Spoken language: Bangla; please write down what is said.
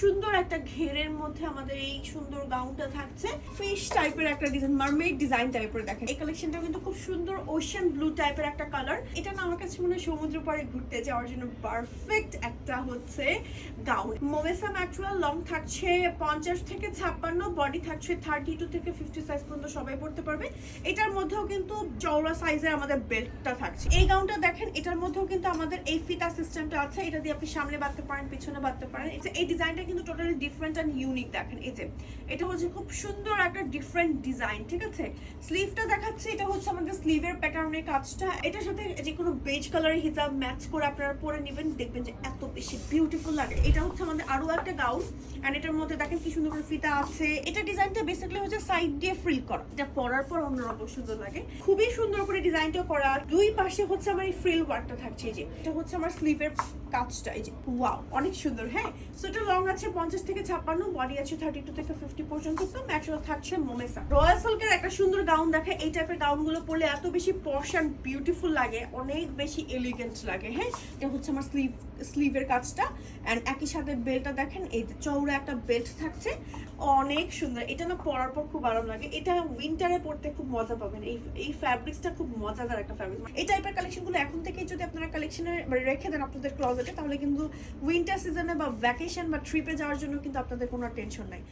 সুন্দর একটা ঘেরের মধ্যে আমাদের এই সুন্দর গাউনটা থাকছে। ফিশ টাইপের একটা ডিজাইন মারমেড ডিজাইন টাইপের এই কালেকশনটা কিন্তু খুব সুন্দর ওশান ব্লু টাইপের একটা কালার এটা না আমার কাছে মনে সমুদ্র পাড়ে ঘুরতে যাওয়ার জন্য পারফেক্ট একটা হচ্ছে গাউন মোমেসা লং থাকছে পঞ্চাশ থেকে ছাপ্পান্ন বডি থাকছে থার্টি টু থেকে ফিফটি সাইজ পর্যন্ত সবাই পড়তে পারবে। এটার মধ্যেও কিন্তু চওড়া সাইজের আমাদের বেল্টটা থাকছে। এই গাউনটা দেখেন, এটার মধ্যেও কিন্তু আমাদের এই ফিতা সিস্টেমটা আছে। এটা দিয়ে আপনি সামনে বাঁধতে পারেন, পিছনে বাঁধতে পারেন। এই এই ডিজাইনটা কিন্তু টোটালি ডিফারেন্ট অ্যান্ড ইউনিক দেখেন, এই যে, এটা হচ্ছে খুব সুন্দর একটা ডিফারেন্ট ডিজাইন ঠিক আছে? স্লিভটা দেখাচ্ছে, এটা হচ্ছে আমাদের স্লিভের প্যাটার্নের কাজটা। এটার সাথে যে কোনো বেজ কালারের হিজাব ম্যাচ করে আপনারা পরে নেবেন, দেখবেন যে এত বেশি বিউটিফুল লাগে। এটা হচ্ছে আমাদের আরও একটা গাউন এন্ড এটার মধ্যে দেখেন কি সুন্দর ফিতা আছে। এটা ডিজাইনটা বেসিক্যালি হচ্ছে সাইড দিয়ে ফ্রিল করা এটা পরার পর অন্যরকম সুন্দর লাগে। খুবই সুন্দর করে ডিজাইনটা করা। দুই পাশে হচ্ছে আমার এই ফ্রিল ওয়ার্কটা থাকছে, এই যে, এটা হচ্ছে আমার স্লিভের কাজটা, এই যে ওয়াও অনেক সুন্দর হ্যাঁ? সো এটা লং আছে পঞ্চাশ থেকে ছাপ্পান্ন বডি আছে থার্টি টু থেকে ফিফটি পর্যন্ত, তো ম্যাচুয়াল থাকছে মোমেসা রয়্যাল সিল্কের একটা সুন্দর গাউন দেখে, এই টাইপের গাউনগুলো পরলে এত বেশি পশ অ্যান্ড বিউটিফুল লাগে, অনেক বেশি এলিগেন্ট লাগে হ্যাঁ? এটা হচ্ছে আমার স্লিভ স্লিভের কাজটা। অ্যান্ড একই সাথে বেল্টটা দেখেন, এই চৌড়া একটা বেল্ট থাকছে। অনেক সুন্দর। এটা না পরার পর খুব আরাম লাগে। এটা উইন্টারে পড়তে খুব মজা পাবেন। এই এই ফ্যাব্রিক্সটা খুব মজাদার একটা ফ্যাব্রিক এই টাইপের কালেকশনগুলো এখন থেকে যদি আপনারা কালেকশনে রেখে দেন আপনাদের ক্লজেটে তাহলে কিন্তু উইন্টার সিজনে বা ভ্যাকেশন বা ট্রিপে যাওয়ার জন্য কিন্তু আপনাদের কোনো টেনশন নাই।